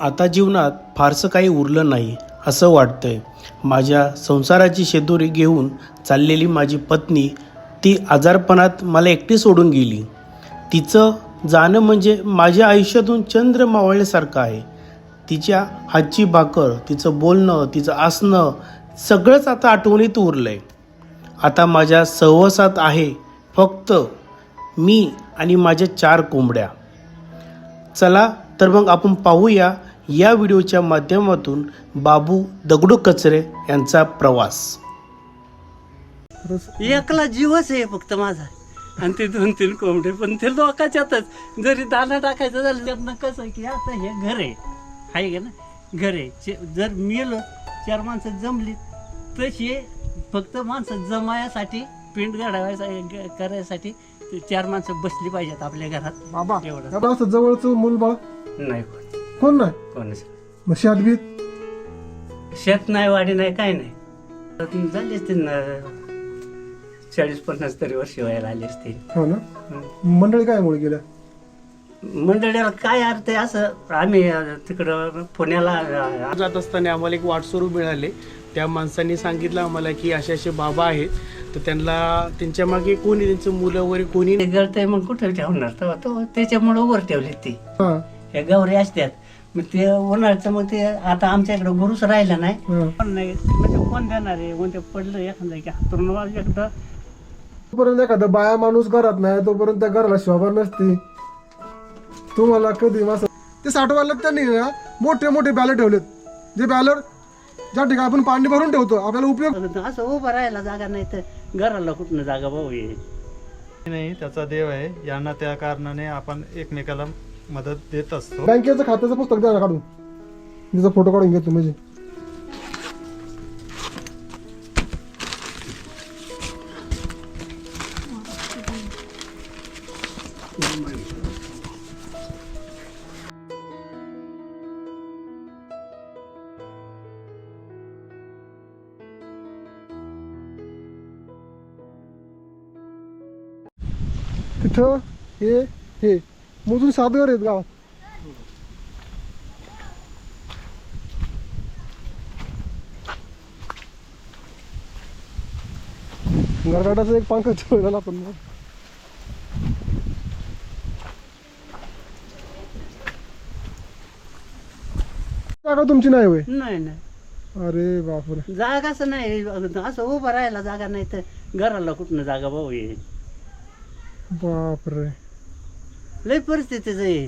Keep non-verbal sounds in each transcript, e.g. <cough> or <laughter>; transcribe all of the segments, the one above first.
आता जीवनात फारसं काही उरलं नाही असं वाटतंय. माझ्या संसाराची शेदोरी घेऊन चाललेली माझी पत्नी ती आजारपणात मला एकटी सोडून गेली. तिचं जाणं म्हणजे माझ्या आयुष्यातून चंद्र मावळल्यासारखं आहे. तिच्या हातची भाकर तिचं बोलणं तिचं असणं सगळंच आता आठवणीत उरलं आहे आता माझ्या सहवासात आहे फक्त मी आणि माझ्या चार कोंबड्या. चला तर मग आपण पाहूया या व्हिडिओच्या माध्यमातून बाबू दगडू कचरे यांचा प्रवास. एकला जीवच आहे फक्त माझा. आणि ते दोन तीन कोंबडे पण ते लोकांच्यातच. जरी दाना टाकायचं झालं त्यातनं कसं आहे की आता हे घर आहे. आहे का ना? घर आहे. जर मेलो चार माणसं जमली तशी फक्त माणसं जमायासाठी पिंड गाडावायचा करायसाठी चार माणसं बसली पाहिजेत आपल्या घरात. बाबा एवढं. जवळचं मूलबाळ नाही कोण. कोण नाही? कोणच मग शादबीत शेत नाही वाडी नाही काय नाही. झाली असतील ना. चाळीस पन्नास तरी वर्ष व्हायला आली असतील. हो ना? मंडळी काय मुळे गेल्या? मंडळीला काय अर्थ आहे असं आम्ही अं, तिकडं पुण्याला अं, जात असताना आम्हाला एक वाटसरू मिळाले. त्या माणसांनी सांगितलं आम्हाला की असे असे बाबा आहेत. तर त्यांना त्यांच्या मागे कोणी त्यांचं मुलं वगैरे कोणी गळतंय मग कुठं ठेवणार? तेव्हा तो त्याच्यामुळं वर ठेवले ते. हा. हे गौरी असतात मग ते उन्हाळ्याचं मग ते आता आमच्या इकडं गुरुच राहिला नाही. हा. पण नाही म्हणजे कोण देणार आहे? कोणते पडलं एखादं? की हातरून एकदा. तोपर्यंत एखादा बाया माणूस घरात नाही तोपर्यंत त्या घराला शोभा नसते. तुम्हाला कधी असं ते साठवायला त्यांनी ना मोठे मोठे बॅलर ठेवलेत. जे बॅलर ज्या ठिकाणी आपण पाणी भरून ठेवतो आपल्याला उपयोग असं उभं राहायला जागा नाही तर घराला कुठनं जागा भाऊ ये नाही त्याचा देव आहे. यांना त्या कारणाने आपण एकमेकाला मदत देत असतो. बँकेचं खात्याचं पुस्तक द्या ना काढून. तिचा फोटो काढून घेतो म्हणजे. तिथं हे हे. मोजून सात घर आहेत गावात. गरगाटाचं एक पंख ठेवलेला आपण मग. जागा तुमची नाही होय? नाही नाही. अरे बापरे. जागाच नाही असं उभं राहायला जागा नाही तर घराला कुठनं जागा भाऊ ये बापरे. लय परिस्थितीच आहे.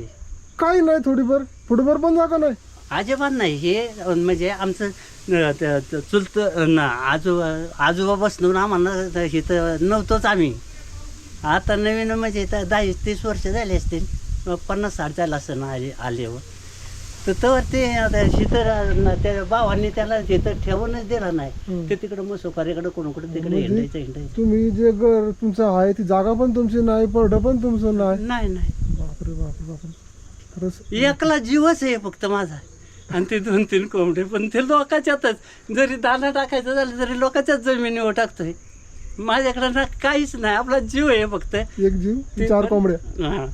काही नाही थोडीफार. थोडीफार पण जागा नाही. अजिबात नाही. हे म्हणजे आमचं अं, त- त- चुलत अं, आजो आजोबा बसणून आम्हाला इथं नव्हतोच आम्ही. आता नवीन म्हणजे इथं दहा तीस वर्ष झाले असतील. मग पन्नास साठ झालं असं ना आले आल्यावर. तर तर ते आता शीतर त्या भावांनी त्याला तिथं ठेवूनच दिलं नाही. हम्म. ते तिकडं मसोकारीकडं कोण कुठं तिकडे म्हणजे? हिंडायचं हिंडायचं. तुम्ही जे घर तुमचं आहे ती जागा पण तुमची नाही परड पण तुमचं नाही. नाही नाही. बापरे बापरे बापरे. खरंच एकला जीवच आहे फक्त माझा. आणि ते दोन तीन कोंबडे पण ते लोकांच्यातच. जरी दाना टाकायचं झालं तरी लोकांच्याच जमिनीवर टाकतोय. माझ्याकडे ना काहीच नाही आपला जीव आहे फक्त. एक जीव ते चार पण- कोंबड्या. हा.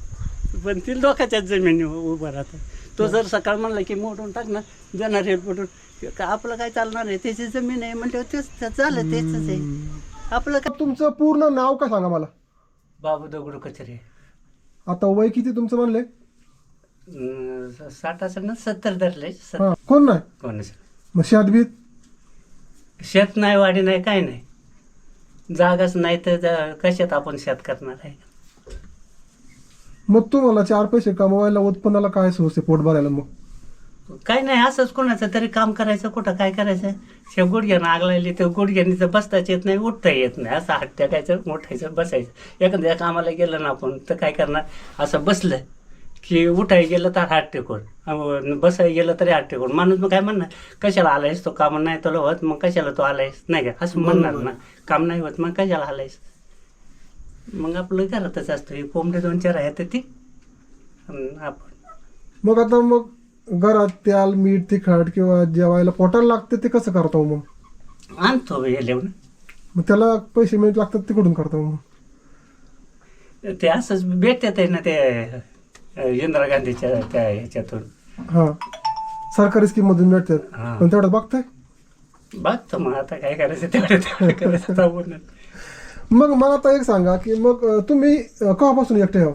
पण ती लोकांच्याच जमिनीवर उभं राहतं. तो जर सकाळ म्हणला की मोडून टाक ना जाणार हे पटून का आपलं काय चालणार आहे? त्याची जमीन आहे म्हणजे तेच तेच झालं तेच आहे. आपलं काय तुमचं पूर्ण नाव काय सांगा मला? बाबू दगडू कचरे. आता वय किती तुमचं म्हणले? अं, साठ असं ना सत्तर धरले. सत्तर हा कोण नाही? मग शादबीत शेत नाही वाडी नाही काय नाही. जागाच नाही तर जा- कशात आपण शेत करणार आहे? मग तुम्हाला चार पैसे कमवायला उत्पन्नाला काय सोर्स आहे पोट भरायला मग? काय नाही असंच कोणाचं तरी काम करायचं कुठं काय करायचं. शे गुडघ्यानं आग लागली तर गुडघ्यानी तर बसताच येत नाही उठता येत नाही. असं हात टाकायचं उठायचं बसायचं. एखाद्या कामाला गेलं ना आपण तर काय करणार? असं बसलं की उठाय गेलं तर हात टेकून बसाय गेलं तरी हात टेकून माणूस मग काय म्हणणार? कशाला आलायस तो? काम नाही तुला होत. मग कशाला तो आलायस? नाही का? असं म्हणणार ना. काम नाही होत मग कशाला आलायस? मग आपलं घरातच असतं. हे कोंबडे दोन चार आहेत ती. आपण. मग आता मग घरात त्याल मीठ तिखट किंवा जेवायला पोटाला लागते ते कसं करता मग? आणतो हे लिहून मग त्याला पैसे मिळत लागतात ते कुठून करता मग? ते असंच भेटत आहे ना ते अ, इंदिरा गांधीच्या त्या ह्याच्यातून. हा. सरकारी स्कीम मधून भेटतात. हा. पण तेवढं बघताय? बघतो मग आता काय करायचं तेवढं तेवढं करायचं. <laughs> मग मला आता एक सांगा की मग अं, तुम्ही अं, केव्हापासून एकटे आहो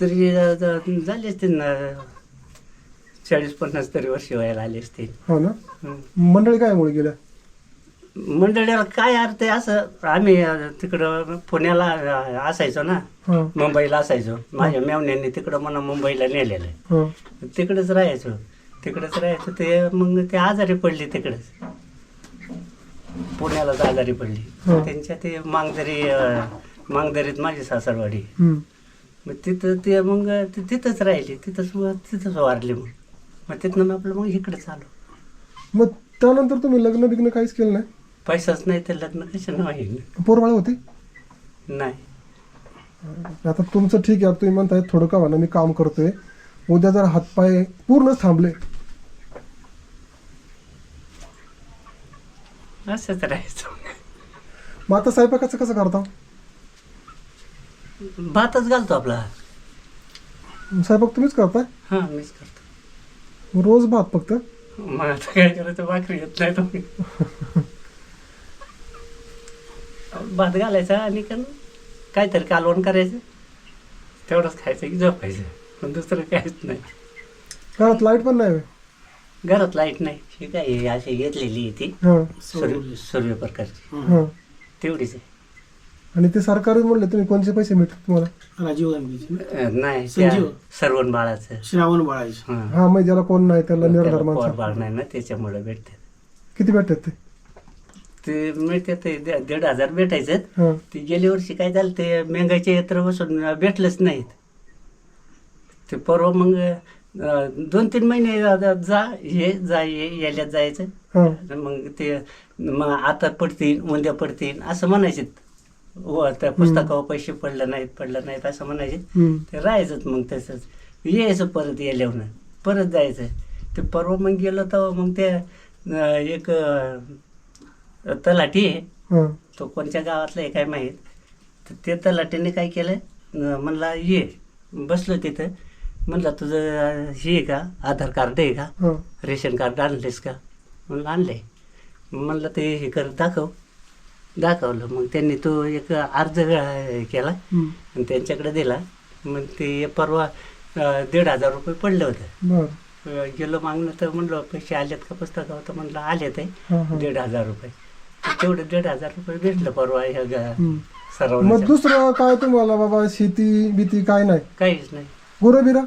तरी झाले असतील ना चाळीस पन्नास तरी वर्ष व्हायला आले असतील. हो ना? हं. मंडळी काय मुळे गेल्या? मंडळीला काय अर्थ आहे असं आम्ही अं, तिकडं पुण्याला अं, असायचो ना. हा. मुंबईला असायचो. माझ्या मेवण्यांनी तिकडं मला मुंबईला नेलेलं आहे. हा. तिकडेच राहायचो. तिकडेच राहायचो ते मग ते आजारी पडली तिकडेच. पुण्यालाच आजारी पडली. हो. त्यांच्या ते मांगदरी अं, मांगदरीत माझी सासरवाडी. हम्म. मग तिथं ते मग ते तिथंच राहिली तिथंच मग तिथंच वारली मग. मग तिथनं मग आपलं मग इकडेच आलो मग त्यानंतर तुम्ही लग्न बिग्न काहीच केलं नाही? पैसाच नाही तर लग्न कशानं होईल? पोरबाळ होती? नाही. आता तुमचं ठीक आहे तुम्ही म्हणताय थोडं का म्हणा मी काम करतोय. उद्या जर हातपाय पूर्णच थांबले. असंच राहायचं. मग आता स्वयंपाकाचं कसं करता? भातच घालतो आपला. स्वयंपाक तुम्हीच करताय? हां मीच करतो. रोज भात फक्त? मग आता काय करायचं भाकरी येत नाही तुम्ही. भात घालायचा आणि का काहीतरी कालवण करायचं. तेवढंच खायचं की झोपायचं. पण दुसरं काहीच नाही. घरात लाइट पण नाही होय. घरात लाइट नाही. ही काय आहे, अशी घेतलेली आहे ती? हा. सूर्य सूर्य प्रकारची हा. तेवढीच आहे. आणि ते सरकारी म्हणले तुम्ही कोणते पैसे मिळतात तुम्हाला? राजीव गांधीची अं, नाही त्या संजीव. सर्वण बाळाचं. श्रावण बाळाची हां. हा मग ज्याला कोण नाही त्याला निर्धार त्याला पोर माणसं बाळ नाही ना त्याच्यामुळे भेटते किती भेटतात ते? ते मिळते ते दे- दीड हजार भेटायचं. हा. ते गेल्या वर्षी काय झालं ते मेंगाचे यंत्र बसून भेटलंच नाहीत. ते परवा मग अं, दोन तीन महिने जा जा, ये जा ये याल्यात जायचं. हा. मग ते मग आता पडतील उद्या पडतील असं म्हणायचे. व त्या पुस्तकावर पैसे पडलं नाहीत पडलं नाहीत असं म्हणायचे. ते राहायचंच मग तसंच. यायचं परत येल्यावर. परत जायचं ते परवा मग गेलो तर मग ते एक तलाठी आहे. हा. तो कोणत्या गावातला आहे काय माहीत. तर ते तलाट्याने काय केलं म्हणला ये. बसलो तिथं. म्हणलं तुझं हे का? आधार कार्ड आहे का? हा. रेशन कार्ड आणलेस का? म्हणलं आणले म्हणलं ते हे कर दाखव. दाखवलं. मग त्यांनी तो एक अर्ज केला. आणि त्यांच्याकडे दिला. मग ते परवा दीड हजार रुपये पडलं होतं. गेलो मागणं तर म्हणलं पैसे आलेत का पुस्तकावर? तर म्हणलं हा. आहे दीड हजार रुपये. तेवढे दीड हजार रुपये भेटलं परवा ह्या. सर्वांना मग दुसरं काय तुम्हाला बाबा शेती बिती काय नाही? काहीच नाही. गुरं बिरा?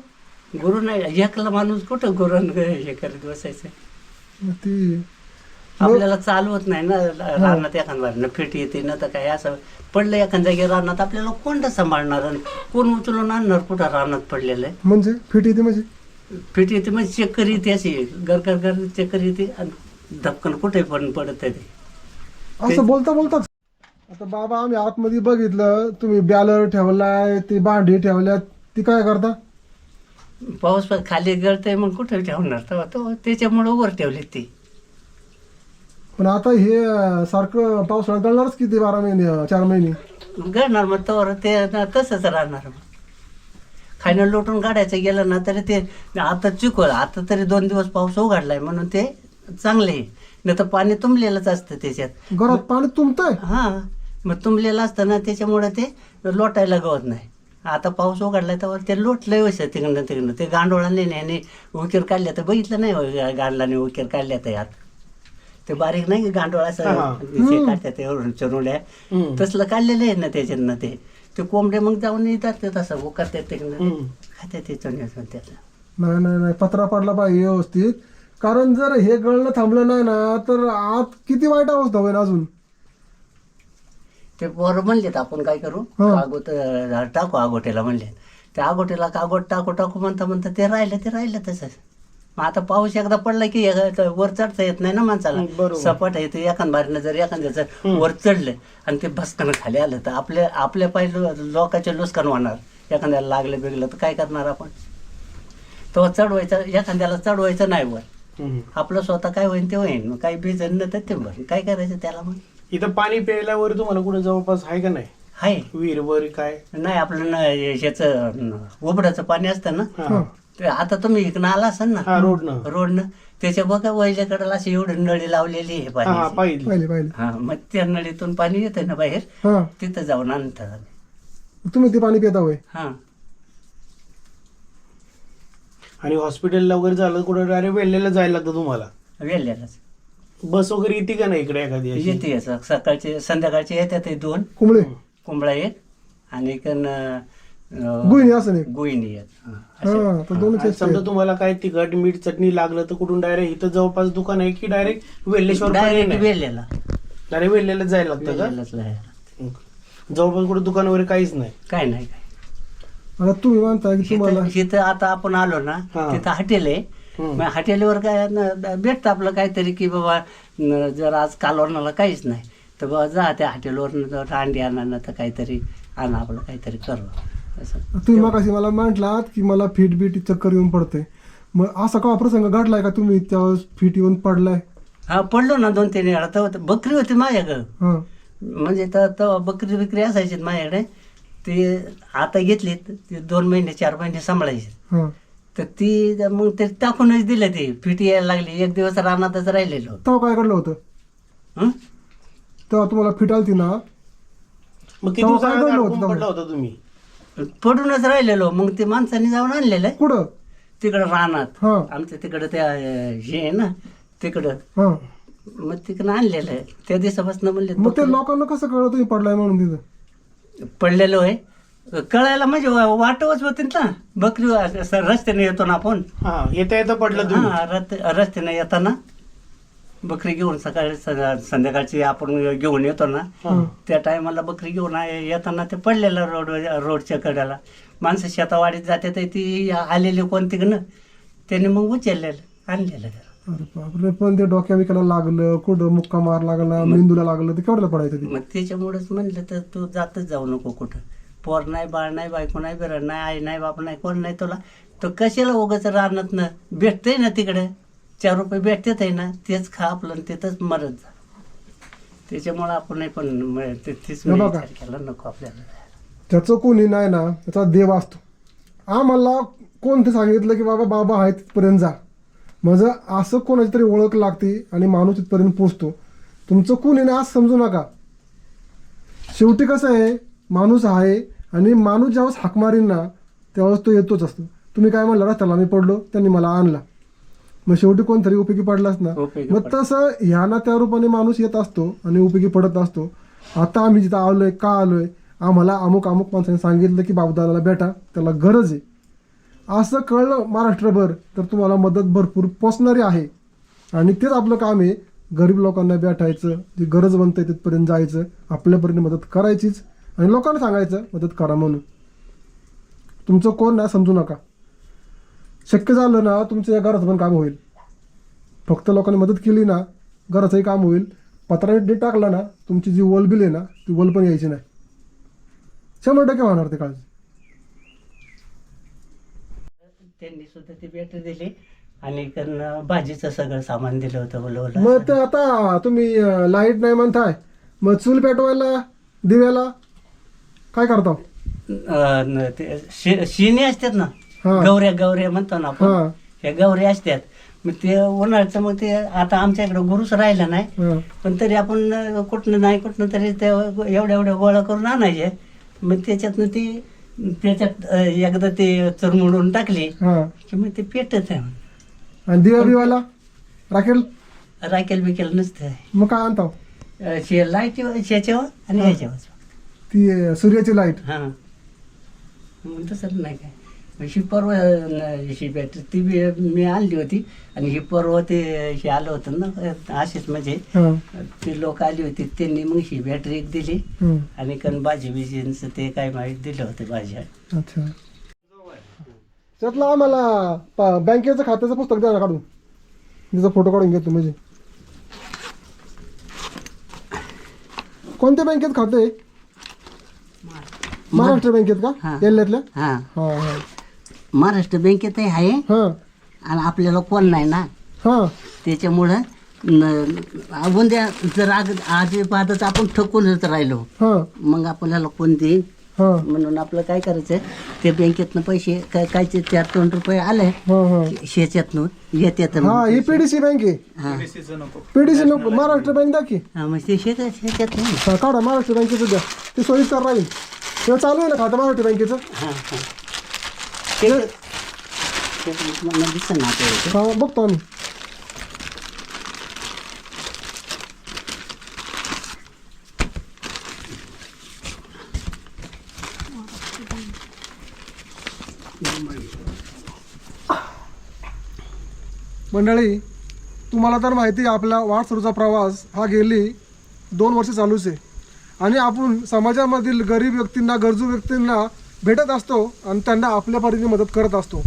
गुरु नाही. एकला माणूस कुठं गुरु हे करत बसायचं? ती आपल्याला चालवत नाही ना रानात एखाद्या फिट येते ना तर काय असं पडलं एखाद्या जागी रानात आपल्याला कोणतं सांभाळणार कोण उचलून आणणार कुठं रानात पडलेलं आहे? म्हणजे फिट येते म्हणजे? फिट येते म्हणजे चक्कर येते अशी गर गर चक्कर येते आणि धपकन कुठे पण पडत आहे असं बोलता बोलताच. आता बाबा आम्ही आतमध्ये बघितलं तुम्ही बॅलर ठेवलाय ती भांडी ठेवल्यात ती काय करता? पाऊस खाली गळतंय मग कुठे ठेवणार? त्याच्यामुळे वर ठेवली ती. पण आता हे सारखं पावसाळ्यात गळणारच किती बारा महिने चार महिने? गळणार मग तवर ते न- तसंच राहणार मग. खायनं लोटून काढायचं गेलं ना तरी ते आता चिकोल आता तरी दोन दिवस पाऊस उघडलाय म्हणून ते चांगले नाही तर पाणी तुंबलेलंच असतं त्याच्यात. घरात पाणी तुंबतंय? हां मग तुंबलेलं असतं ना त्याच्यामुळे ते लोटायला गवत नाही. आता पाऊस उघडलाय तर ते लोटलंय वैसे तिकडनं तिकडनं ते गांडोळाने न्याने उकीर काढल्या तर बघितलं नाही होय, गांडलाने उकीर काढल्या तर यात. ते बारीक नाही का गांडोळ असं हा. हे. काढतात ते चरुड्या. तसलं काढलेलं आहे ना त्याच्यानं ते. ते कोंबडे मग जाऊन येतात ते तसं हम्म. खात्यात ते त्याला नाही नाही नाही. पत्रा पडला पाहिजे व्यवस्थित. कारण जर हे गळणं थांबलं नाही ना तर आत किती वाईट अवस्था होईल अजून? ते पोरं म्हणलेत आपण काय करू? हा. अं, टाकू आगोट्याला म्हणले त्या आगोट्याला कागोट टाकू टाकू म्हणता म्हणता ते राहिलं ते राहिलं तसंच. मग आता पाऊस एकदा पडला की एक- वर चढता येत नाही ना माणसाला. बरोबर. सपाट येते एखाद बारीनं जर एखाद्याचं वर चढलं आणि ते भस्कन खाली आलं तर आपल्या आपल्या पाहिजे लोकांचे नुकसान होणार. एखाद्याला लागलं बिगलं तर काय करणार आपण? तेव्हा चढवायचं एखाद्याला चढवायचं नाही वर. हम्म. आपलं स्वतः काय होईल ते होईल मग काही भिजन तर ते बरं काय करायचं त्याला मग? इथं पाणी प्यायल्यावर तुम्हाला कुठं जवळपास आहे का नाही? आहे. विहीर वर काय? नाही आपलं न ह्याचं न, उबडाचं पाणी असतं ना. हा. ते आता तुम्ही इकडं आला असाल हा ना रोडनं. रोडनं त्याच्या बघा वहिल्याकडे अशी एवढी नळी लावलेली आहे हा पाणी पाहिजे पाहिले पाहिले. हा मग त्या नळीतून पाणी येतं ना बाहेर हा. तिथं जाऊन आणतात तुम्ही ते पाणी पिता होय? हा. आणि हॉस्पिटलला वगैरे झालं कुठं डायरेक्ट वेल्लेला जायला लागतं तुम्हाला? वेल्यालाच बस वगैरे येते का नाही इकडे एखादी अशी? येते असं. सकाळचे संध्याकाळचे येतात ते दोन. कुंबळे? कोंबडा एक आणि एक न- अं, गुईनी असं नाही. गुईनी एक हा, असे. हा तर दोनच आणि असते. समजा तुम्हाला काय तिखट मीठ चटणी लागलं तर कुठून डायरेक्ट इथं जवळपास दुकान आहे की डायरेक्ट वेल्लेश्वर डायरेक्ट वेल्याला डायरेक्ट वेल्लेला जायला लागतं. का? जवळपास कुठे दुकान वगैरे काहीच नाही. काय नाही काय आता तुम्ही म्हणताय की तुम्हाला तिथं तिथं आता आपण आलो ना हा. तिथं हॉटेल आहे. हम्म. मग हॉटेलवर काय न- भेटतं आपलं काहीतरी की बाबा न- जर आज कालवरणाला काहीच नाही तर बाबा जा त्या हॉटेलवर अंडी आणा ना तर काहीतरी आणा आपलं काहीतरी करू. तुम्ही मग मला म्हटलात की मला फिट बीट चक्कर येऊन पडते मग असा का प्रसंग घडलाय का तुम्ही त्यावेळेस फिट येऊन पडलाय? हा पडलो ना दोन तीन वेळा. तर बकरी होती माझ्याकडं. म्हणजे तर तेव्हा बकरी बिकरी असायची माझ्याकडे. ते आता घेतलीत ते दोन महिने चार महिने सांभाळायचे हा. तर ती मग ते टाकूनच दिलं ते. फिटी यायला लागली. एक दिवस रानातच राहिलेलो. तेव्हा काय घडलं होतं? हं? तेव्हा तुम्हाला फिट आलती ना? मग किती पडला होता तुम्ही? पडूनच राहिलेलो. मग ते माणसाने जाऊन आणलेलं कुठं? तिकडं रानात. हा. आमच्या तिकडं त्या अं, हे आहे ना तिकडं. हा. मग तिकडं आणलेलं आहे. त्या दिवसापासून म्हणले मग ते लोकांना कसं कळलं तुम्ही पडलाय म्हणून तिथं? पडलेलो आहे. कळायला म्हणजे वा- वाटवच होती ना. बकरी असं रस्त्याने येतो ना आपण. हा येता येता पडलं तुम्ही. हा रत- रस्त्याने येताना. बकरी घेऊन सकाळी स- संध्याकाळची आपण घेऊन येतो ना. त्या टायमाला बकरी घेऊन आ- येताना ते पडलेलं रोड रोडच्या कड्याला माणसं शेतावाडीत जाते तर ती आलेली कोणती ना त्यांनी मग उचललेलं आणलेलं. अरे बापरे पण ते डोक्या विकायला लागलं कुठं मुक्का मार लागला मेंदूला लागलं ते केवढ्याला पडायचं ते? मग त्याच्यामुळेच म्हणलं तर तू जातच जाऊ नको कुठं. पोर नाही बाळ नाही बायको नाही बिरण नाही आई नाही बाप नाही कोण नाही तुला. तर कशाला उगाच राहणार ना भेटतंय ना तिकडे? चार रुपये भेटतेच आहे ना तेच खा आपलं तिथंच मरत जा. त्याच्यामुळं आपण पण तेच. विचार केला नको आपल्याला. त्याचं कोणी नाही ना त्याचा देव असतो. आम्हाला कोणतं सांगितलं की बाबा बाबा आहे तिथपर्यंत जा. माझं असं कोणाची तरी ओळख लागते आणि माणूस तिथपर्यंत पोचतो. तुमचं कोणी नाही असं समजू नका. शेवटी कसं आहे माणूस आहे आणि माणूस ज्यावेळेस हाक मारीन ना त्यावेळेस तो येतोच असतो. तुम्ही काय म्हणला रस्त्याला मी पडलो त्यांनी मला आणला. मग शेवटी कोणतरी उपयोगी पडलाच ना? उपयोगी मग पडला. तसं ह्या ना त्या रूपाने माणूस येत असतो आणि उपयोगी पडत असतो. आता आम्ही जिथं आलोय का आलोय आम्हाला अमुक अमुक माणसाने सांगितलं की बाबदादाला भेटा त्याला गरज आहे. असं कळलं महाराष्ट्रभर तर तुम्हाला मदत भरपूर पोचणारी आहे. आणि तेच आपलं काम आहे गरीब लोकांना भेटायचं जी गरज बनते तिथपर्यंत जायचं आपल्यापर्यंत मदत करायचीच. आणि लोकांना सांगायचं मदत करा म्हणून. तुमचं कोण नाही समजू नका. शक्य झालं ना तुमचं या घराचं पण काम होईल. फक्त लोकांनी मदत केली ना घराचंही काम होईल. पत्राने डेट टाकला ना तुमची जी वल बिल आहे ना ती वल पण यायची नाही. शंभर टक्के होणार ते काळजी. त्यांनी सुद्धा ती भेट दिली आणि इकडनं भाजीचं सगळं सामान दिलं होतं बोलवलं मग ते आता तुम्ही लाइट नाही म्हणताय. मग चूल पेटवायला दिव्याला काय करता? अं, न- ते शि- शिणी असतात ना हा. गौऱ्या गौऱ्या म्हणतो ना आपण. हा. ह्या गौऱ्या असतात. मग ते उन्हाळ्याचं मग ते आता आमच्या इकडे गुरुच राहिला नाही. हा. पण तरी आपण अं, कुठनं नाही कुठनं तरी ते एवढ्या एवढ्या गोळा करून आणायचे. मग त्याच्यातनं ती त्याच्यात अं, एकदा ते चरमुडून टाकली हा. की मग ते पेटत आहे. आणि दिवा बिवाला? राखेल? राखेल बिकेल नसतं मग काय आणता? अं, शे लाइट ह्याच्यावर आणि ह्याच्यावर. ती अं, सूर्याची लाइट हां. मग तसं नाही काय. ही परवा न- ही बॅटरी ती बी मी आणली होती. आणि ही परवा ते हे आलं होतं ना असेच म्हणजे. ते लोक आली होती त्यांनी मग ही बॅटरी एक दिली. आणि कण भाजी बिजींचं ते काय माहीत दिलं होतं भाज्या. अच्छा. त्यातलं आम्हाला बँकेचं खात्याचं पुस्तक द्या काढून. तिचा फोटो काढून घेतो म्हणजे. कोणत्या बँकेत खाते महाराष्ट्र बँकेत का. एल्ल्यातल्या? हां. हा हा. महाराष्ट्र बँकेतही आहे. हा. आणि आपल्याला कोण नाही ना. हा. त्याच्यामुळं न- उद्या जर आज आज बादच आपण ठकूनच राहिलो. हा. मग आपल्याला कोण देईन हा. म्हणून आपलं काय करायचं? ते बँकेतनं पैसे काय कायचे चार दोन रुपये आले. हा हा. शेच्यातनं येतात हा ही पीडीसी बँक आहे. हा. पीडीसी नको महाराष्ट्र बँक की हा मग ते शेत शेच्यात काढा महाराष्ट्र बँकेचं द्या ते सोयीस्कर राहील. तेव्हा चालू आहे ना खातं महाराष्ट्र बँकेचं हा हा. दिसेल ना हा बघतो आम्ही मंडळी तुम्हाला तर माहिती आहे आपला वाटसरूचा प्रवास हा गेली दोन वर्ष चालूच आहे. आणि आपण समाजामधील गरीब व्यक्तींना गरजू व्यक्तींना भेटत असतो आणि त्यांना आपल्या परीने मदत करत असतो.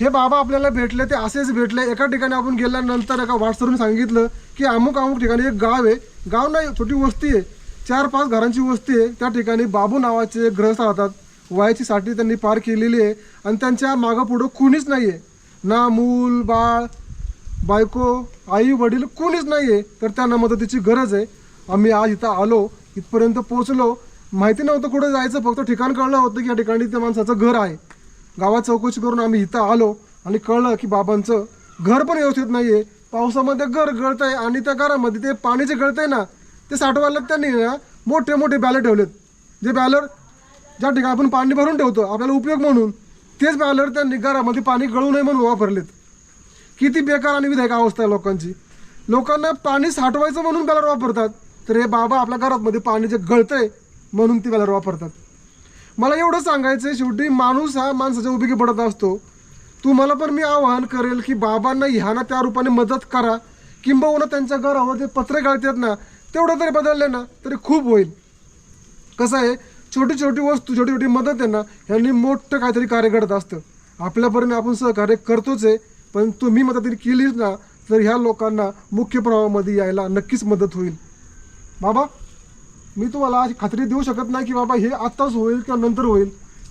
हे बाबा आपल्याला भेटले ते असेच भेटले. एका ठिकाणी आपण गेल्यानंतर एका व्हॉट्सअपवरून सांगितलं की अमुक अमुक ठिकाणी एक गाव आहे. गाव नाही छोटी वस्ती आहे. चार पाच घरांची वस्ती आहे. त्या ठिकाणी बाबू नावाचे ग्रहस्थ राहतात. वयाची साठी त्यांनी पार केलेली आहे आणि त्यांच्या मागं पुढं कुणीच नाही आहे ना मूल बाळ बायको आई वडील कुणीच नाही आहे तर त्यांना मदतीची गरज आहे. आम्ही आज इथं आलो इथपर्यंत पोचलो माहिती नव्हतं कुठं जायचं फक्त ठिकाण कळलं होतं की या ठिकाणी त्या माणसाचं घर आहे. गावात चौकशी करून आम्ही इथं आलो आणि कळलं की बाबांचं घर पण व्यवस्थित नाही आहे पावसामध्ये घर गळत आहे आणि त्या घरामध्ये ते पाणी जे गळत आहे ना ते साठवायला त्यांनी ना मोठे मोठे बॅलर ठेवलेत. जे बॅलर ज्या ठिकाणी आपण पाणी भरून ठेवतो आपल्याला उपयोग म्हणून तेच बॅलर त्यांनी घरामध्ये पाणी गळू नये म्हणून वापरलेत. किती बेकार आणि विधायक अवस्था आहे लोकांची. लोकांना पाणी साठवायचं म्हणून बॅलर वापरतात तर हे बाबा आपल्या घरामध्ये पाणी जे गळतंय म्हणून ती बॅलर वापरतात. मला एवढं सांगायचं आहे शेवटी माणूस हा माणसाच्या उभी पडत असतो. तुम्हाला पण मी आवाहन करेल की बाबांना ह्या ना त्या रूपाने मदत करा. किंबहुना त्यांच्या घरावर ते पत्रे गाळतात ना तेवढं तरी बदलले ना तरी खूप होईल. कसं आहे छोटी छोटी वस्तू छोटी छोटी मदत आहे ना ह्यांनी मोठं काहीतरी कार्य घडत असतं. आपल्यापर्यंत आपण सहकार्य करतोच आहे पण तुम्ही मदत जरी केलीच ना तर ह्या लोकांना मुख्य प्रवाहामध्ये यायला नक्कीच मदत होईल. बाबा मी तुम्हाला अशी खात्री देऊ शकत नाही की बाबा हे आत्ताच होईल किंवा नंतर होईल.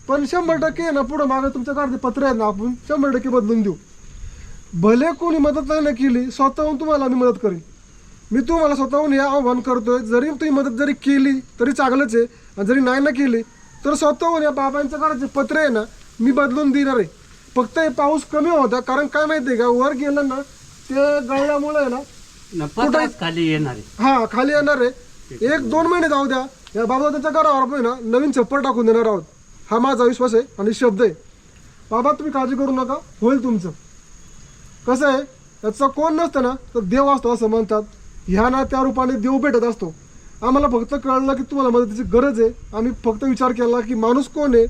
पण शंभर टक्के आहे ना पुढं मागे तुमच्या घरात पत्र आहेत ना आपण शंभर टक्के बदलून देऊ. भले कोणी मदत नाही ना केली स्वतःहून तुम्हाला मी मदत करेन. मी तुम्हाला स्वतःहून हे आव्हान करतोय जरी तुम्ही मदत जरी केली तरी चांगलंच आहे. आणि जरी नाही ना केली तर स्वतःहून या बाबांच्या घराचे पत्र आहे ना मी बदलून देणार आहे. फक्त हे पाऊस कमी होता कारण काय माहिती आहे का वर गेलं ना ते गळल्यामुळे आहे ना खाली येणार आहे. हा खाली येणार आहे. एक दोन महिने जाऊ द्या. या बाबा त्यांच्या घरावर आपण ना नवीन छप्पर टाकून देणार आहोत. हा माझा विश्वास आहे आणि शब्द आहे. बाबा तुम्ही काळजी करू नका. होईल तुमचं. कसं आहे याचा कोण नसतं ना तर देव असतो असं म्हणतात. ह्या ना त्या रूपाने देव भेटत असतो. आम्हाला फक्त कळलं की तुम्हाला मदतीची गरज आहे. आम्ही फक्त विचार केला की माणूस कोण आहे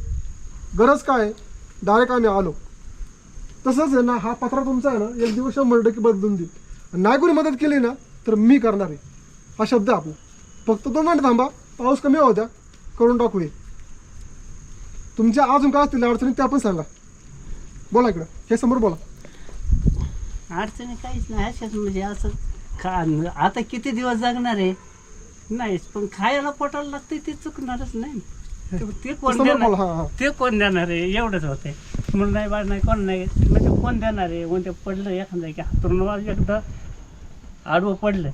गरज काय आहे डायरेक्ट आम्ही आलो. तसंच आहे ना हा पत्रा तुमचा आहे ना एक दिवस शंभर टक्के बदलून देईल. नाही कोणी मदत केली ना तर मी करणार आहे. हा शब्द आहे आपला. फक्त दोन मिनिट थांबा. पाऊस कमी होत्या करून टाकू तुमच्या अजून काय असतील अडचणी त्या पण सांगा. बोला इकडं. हे समोर बोला. अडचणी काहीच नाही. अशाच म्हणजे असं खा आता किती दिवस जगणार आहे? नाहीच. पण खायला पोटाला लागते ते चुकणारच नाही. ते- ते कोण समोर बोला देणार हां हां. ते कोण देणार आहे? एवढंच होते म्हणून नाही बाळ नाही कोण नाही. म्हणजे कोण देणार आहे? कोणते पडलं एखादं की हातून वाजलं एकदा. आडवं पडलं.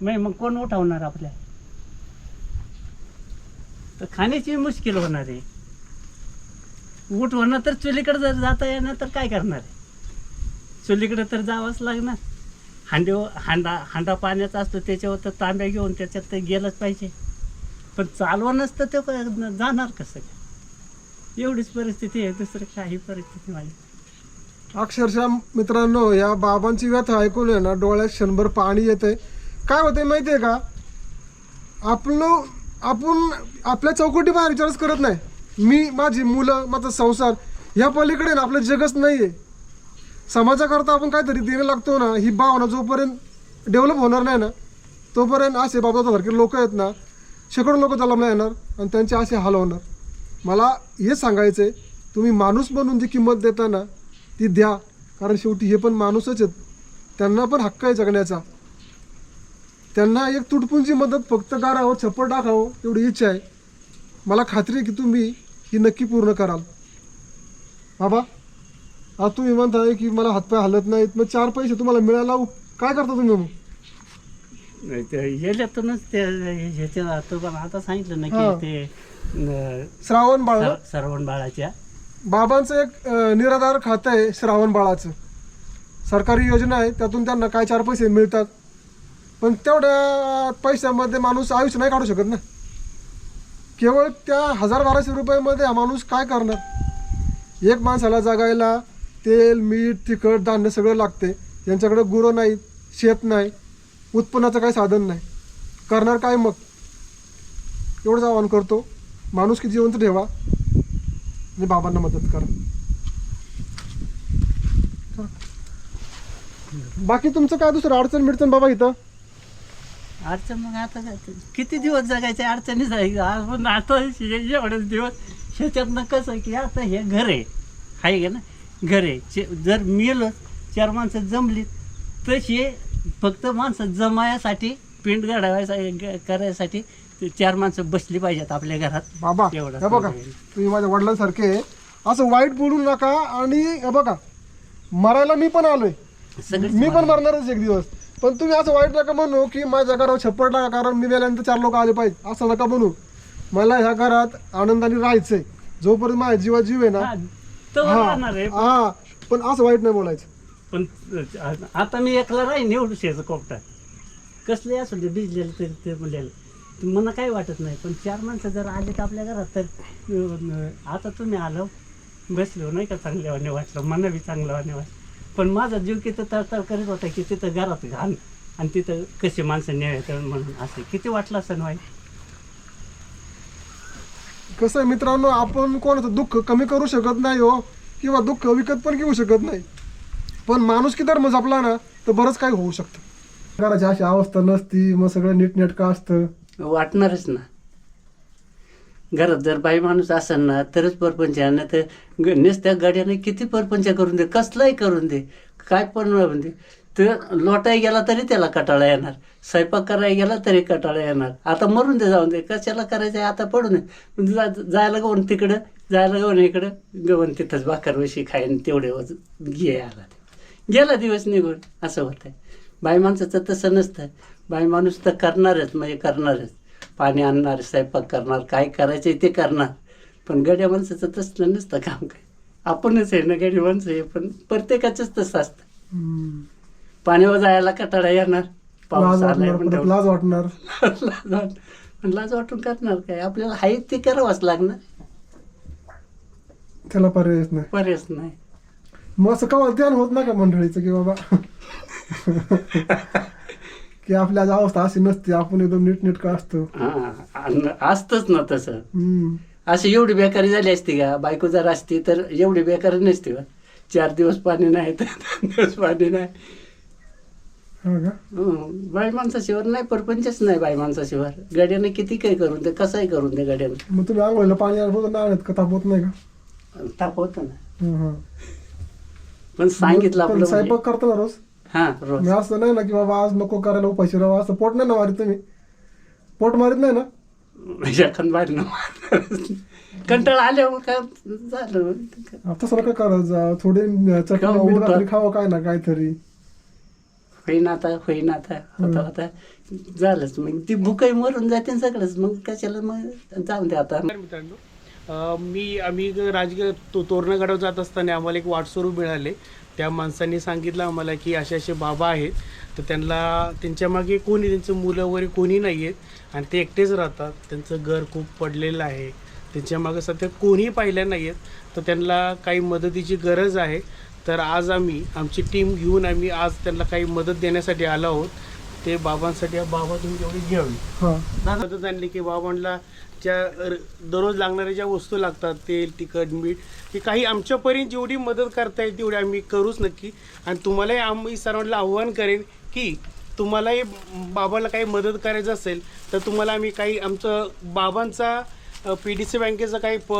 नाही मग कोण उठवणार आपल्या? तर खाण्याची मुश्किल होणार आहे. उठवणं तर चुलीकडे जर जाता येणार तर काय करणार आहे? चुलीकडे तर जावंच लागणार. हांडे हांडा हांडा पाण्याचा असतो त्याच्यावर तर तांब्या घेऊन त्याच्यात तर गेलंच पाहिजे. पण चालवा नसतं ते जाणार कसं? काय एवढीच परिस्थिती आहे दुसरं काही परिस्थिती माझी अक्षरशः मित्रांनो या बाबांची व्यथा ऐकून आहे ना डोळ्यात क्षणभर पाणी येते काय होतंय माहिती आहे का? आपलं आपण आपल्या चौकटी बाहेर विचारच करत नाही. मी माझी मुलं माझा संसार ह्या पलीकडे ना आपलं जगच नाही आहे समाजाकरता आपण काहीतरी देणं लागतो ना ही भावना जोपर्यंत डेव्हलप होणार नाही ना तोपर्यंत असे बाबासारखे लोक आहेत ना शेकडो लोक जलमला येणार आणि त्यांचे असे हाल होणार. मला हे सांगायचं आहे तुम्ही माणूस म्हणून जी किंमत देता ना ती द्या. कारण शेवटी हे पण माणूसच आहेत. त्यांना पण हक्क आहे जगण्याचा. त्यांना एक तुटपुंची मदत फक्त करावं छप्पर टाकावं एवढी इच्छा आहे. मला खात्री आहे की तुम्ही ही नक्की पूर्ण कराल. बाबा आता तुम्ही म्हणताय की मला हातपाय हलत नाहीत मग चार पैसे तुम्हाला मिळायला काय करता तुम्ही मग ते याच्यातूनच ते ह्याच्या तुम्हाला आता सांगितलं ना हा. की ते श्रावण बाळ सर- सरवण बाळाच्या. बाबांचं एक अं, निराधार खातं आहे श्रावण बाळाचं. सरकारी योजना आहे त्यातून त्यांना काय चार पैसे मिळतात? पण तेवढ्या पैशामध्ये माणूस आयुष्य नाही काढू शकत ना. केवळ त्या हजार बाराशे रुपयामध्ये हा माणूस काय करणार? एक माणसाला जगायला तेल मीठ तिखट धान्य सगळं लागते. यांच्याकडे गुरं नाहीत शेत नाही उत्पन्नाचं काही साधन नाही. करणार काय मग? एवढंच आवाहन करतो. माणूस की जिवंत ठेवा. आणि बाबांना मदत करा. बाकी तुमचं काय दुसरं अडचण मिडचण बाबा इथं? अडचण मग आता किती दिवस जगायचे? अडचणीच आहे. आपण आता एवढेच दिवस. ह्याच्यातनं कसं की आता हे घर आहे. आहे का ना घर आहे. जर मेलो चार माणसं जमली तशी फक्त माणसं जमायासाठी पिंड गाडावायचा करायसाठी चार माणसं बसली पाहिजेत आपल्या घरात. बाबा एवढं बघा. तुम्ही माझ्या वडिलांसारखे. असं वाईट बोलू नका आणि बघा मरायला मी पण आलोय. मी पण मरणारच एक दिवस. पण तुम्ही असं वाईट नका म्हणू की माझ्या घरावर छप्पड टाका कारण मी मेल्यानंतर चार लोक आले पाहिजे. असं नका म्हणू. मला ह्या घरात आनंदाने राहायचंय. जोपर्यंत माझ्या जीवा जीव आहे ना हा, तो राहणार आहे. हा पण असं वाईट नाही बोलायचं. पण आता मी एकला राहीन एवढं शेचं कोपटात कसले असू दे भिजलेलं तरी ते म्हणलेलं. मला काही वाटत नाही पण चार माणसं जर आले तर आपल्या घरात तर अं, आता तुम्ही आलो बसलो नाही का चांगल्यावाने वाटलं मला बी चांगल्यावाने वाटलं. पण माझा जीव किती तळतळ करीत होता की तिथं घरात घाण. आणि तिथं कशी माणसं न्याय म्हणून असे. किती वाटलं असं वाईट कसं आहे मित्रांनो आपण कोणाचं दुःख कमी करू शकत नाही हो किंवा दुःख विकत पण घेऊ शकत नाही. पण माणूस की धर्म जपला ना तर बरंच काही होऊ शकतं. घराची अशी अवस्था नसती मग सगळं नीटनेटकं असतं. वाटणारच ना. घरात जर बाई माणूस असेल ना तरच परपंच आहे. तर ग- नुसत्या गाड्याने किती परपंच करून दे कसलाही करून दे. काय पण म्हणजे दे तर लोटाय गेला तरी त्याला कटाळा येणार. स्वयंपाक करायला गेला तरी कटाळा येणार. आता मरून दे जाऊन दे. कशाला करायचं आहे? आता पडू नये. म्हणजे जा जायला गवून तिकडं जायला गवून इकडं गवून तिथंच भाकर वशी खाईन तेवढे वज- घे आला गेला दिवस निघून असं होतंय. बाई माणसाचं तसं नसतं. बाई माणूस तर करणारच म्हणजे करणारच. पाणी आणणार स्वयंपाक करणार काय करायचं ते करणार. पण गड्या माणसाचं तसलं नसतं काम काय. आपणच आहे ना गडी माणसं आहे पण प्रत्येकाचंच तसं असतं. पाण्यावर जायला कटाळा येणार पाऊस लाज आलाय. लाज वाटणार. <laughs> लाज वाट- पण लाज वाटून करणार काय? आपल्याला हाय ते करावंच लागणार. त्याला पर्यायच नाही. पर्यायच नाही. मग असं कवा ध्यान होत नाही का मंडळीचं की बाबा. <laughs> की आपल्या आज अवस्था अशी नसते आपण एकदम नीटनेटकं असतो. हा आणि असतंच ना तसं. हम्म. अशी एवढी बेकारी झाली असती का? बायको जर असती तर एवढी बेकारी नसती का चार दिवस पाणी नाही तर दोन दिवस पाणी नाही. हा का? हं, बाई माणसाशिवाय नाही परपंचच नाही बाई माणसाशिवाय. गाड्यानं किती काही करून दे कसंही करून दे गाड्यानं. मग तुम्ही आंघोळीला पाणी आणत नाही आणत का? तापवत नाही का? ताप होतं ना. हा, हा. पण सांगितलं पण आपलं म्हणजे. स्वयंपाक करता ना रोज? हा रोज. मी असं नाही ना की बाबा आज नको करायला उपाशी राहा असं पोट नाही ना मारित तुम्ही? पोट मारित नाही ना? एखाद बाहेर कंटाळा आल्यावर काय झालं? तसं नका करत जा थोडी चटणी खावं, मीठ उठा. भाकरी खावं काय ना काहीतरी. होईना आता होईना आता. होता होता. झालंच मग. ती भुकही मरून जाते आणि सगळंच. मग कशाला मग जाऊन दे आता. मित्रांनो अ, मी आम्ही राजगीर तो तोरणगडावर जात असताना आम्हाला एक वाटस्वरूप मिळाले. त्या माणसांनी सांगितलं आम्हाला की असे असे बाबा आहेत. तर त्यांना त्यांच्या मागे कोणी त्यांचं मुलं वगैरे कोणी नाही आहेत. आणि ते एकटेच राहतात. त्यांचं घर खूप पडलेलं आहे. त्यांच्या मागे सध्या कोणीही पाहिलं नाही आहेत. तर त्यांना काही मदतीची गरज आहे. तर आज आम्ही आमची टीम घेऊन आम्ही आज त्यांना काही मदत देण्यासाठी आलो आहोत. ते बाबांसाठी बाबा तुम्ही तेवढी घ्यावी मदत आणली की बाबांना ज्या दररोज लागणाऱ्या ज्या वस्तू लागतात तेल तिखट मीठ की काही आमच्यापर्यंत जेवढी मदत करता येईल तेवढी आम्ही करूच नक्की आणि तुम्हालाही आम्ही सर्वांना आव्हान करेन की तुम्हालाही बाबाला काही मदत करायचं असेल तर तुम्हाला आम्ही काही आमचं बाबांचा पी डी सी बँकेचा काही प.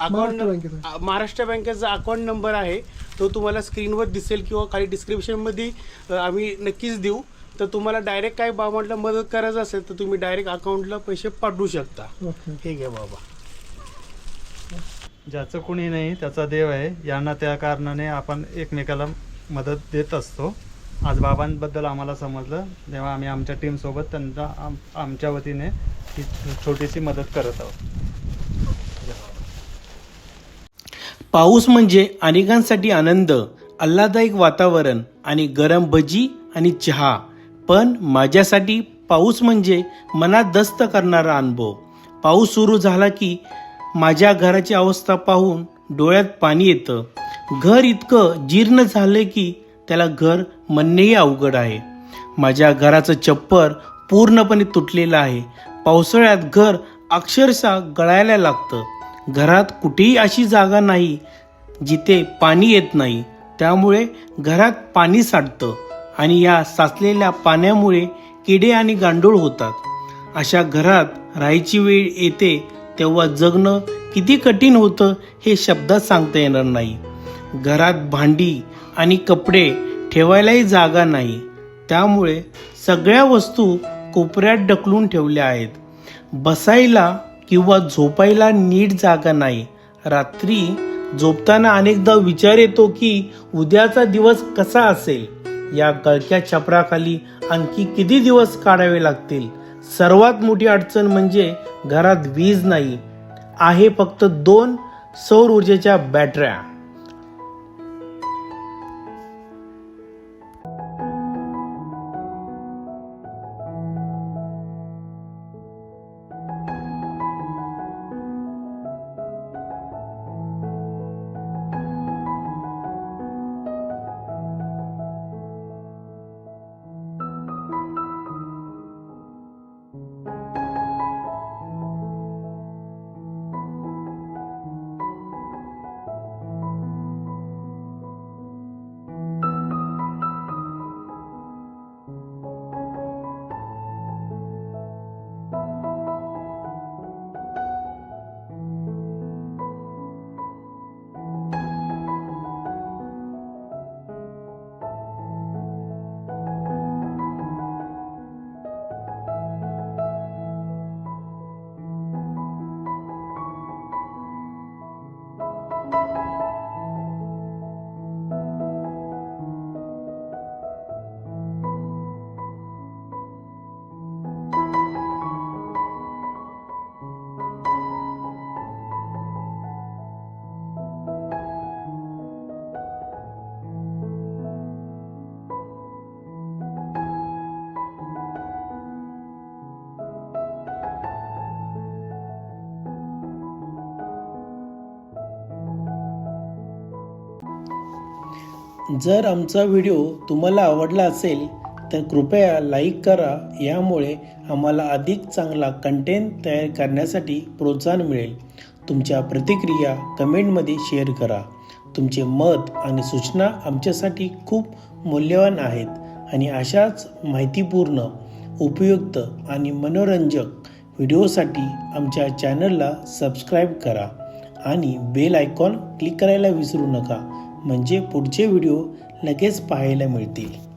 अकाउंट महाराष्ट्र बँकेचा अकाउंट नंबर आहे तो तुम्हाला स्क्रीनवर दिसेल किंवा खाली डिस्क्रिप्शनमध्ये आम्ही नक्कीच देऊ तर तुम्हाला डायरेक्ट काय बाबांना मदत करायचं असेल तर तुम्ही डायरेक्ट अकाउंटला पैसे पाठवू शकता. हे घ्या बाबा. ज्याचं कोणी नाही त्याचा देव आहे. यांना त्या कारणाने आपण एकमेकाला मदत देत असतो. आज बाबांबद्दल आम्हाला समजलं. तेव्हा आम्ही आमच्या टीमसोबत त्यांचा आम आमच्या वतीने ही छोटीशी मदत करत आहोत. पाऊस म्हणजे अनेकांसाठी आनंद आल्हादायक वातावरण आणि गरम भजी आणि चहा. पण माझ्यासाठी पाऊस म्हणजे मनात दस्त करणारा अनुभव. पाऊस सुरू झाला की माझ्या घराची अवस्था पाहून डोळ्यात पाणी येतं. घर इतकं जीर्ण झालं की त्याला घर म्हणणेही अवघड आहे. माझ्या घराचं चप्पर पूर्णपणे तुटलेलं आहे. पावसाळ्यात घर अक्षरशः गळायला लागतं. घरात कुठेही अशी जागा नाही जिथे पाणी येत नाही. त्यामुळे घरात पाणी साठतं. आणि या साचलेल्या पाण्यामुळे किडे आणि गांडूळ होतात. अशा घरात राहायची वेळ येते तेव्हा जगणं किती कठीण होतं हे शब्दात सांगता येणार नाही. घरात भांडी आणि कपडे ठेवायलाही जागा नाही. त्यामुळे सगळ्या वस्तू कोपऱ्यात ढकलून ठेवल्या आहेत. बसायला किंवा झोपायला नीट जागा नाही. रात्री झोपताना अनेकदा विचार येतो की उद्याचा दिवस कसा असेल? या गळक्या छपराखाली आणखी किती दिवस काढावे लागतील? सर्वात मोठी अडचण म्हणजे घरात वीज नाही. आहे फक्त दोन सौर ऊर्जेच्या बॅटऱ्या. जर आमचा व्हिडिओ तुम्हाला आवडला असेल तर कृपया लाईक करा. यामुळे आम्हाला अधिक चांगला कंटेंट तयार करण्यासाठी प्रोत्साहन मिळेल. तुमच्या प्रतिक्रिया कमेंटमध्ये शेअर करा. तुमचे मत आणि सूचना आमच्यासाठी खूप मूल्यवान आहेत आणि अशाच माहितीपूर्ण उपयुक्त आणि मनोरंजक व्हिडिओसाठी आमच्या चॅनलला सबस्क्राईब करा आणि बेल आयकॉन क्लिक करायला विसरू नका. म्हणजे पुढचे व्हिडिओ लगेच पाहायला मिळतील.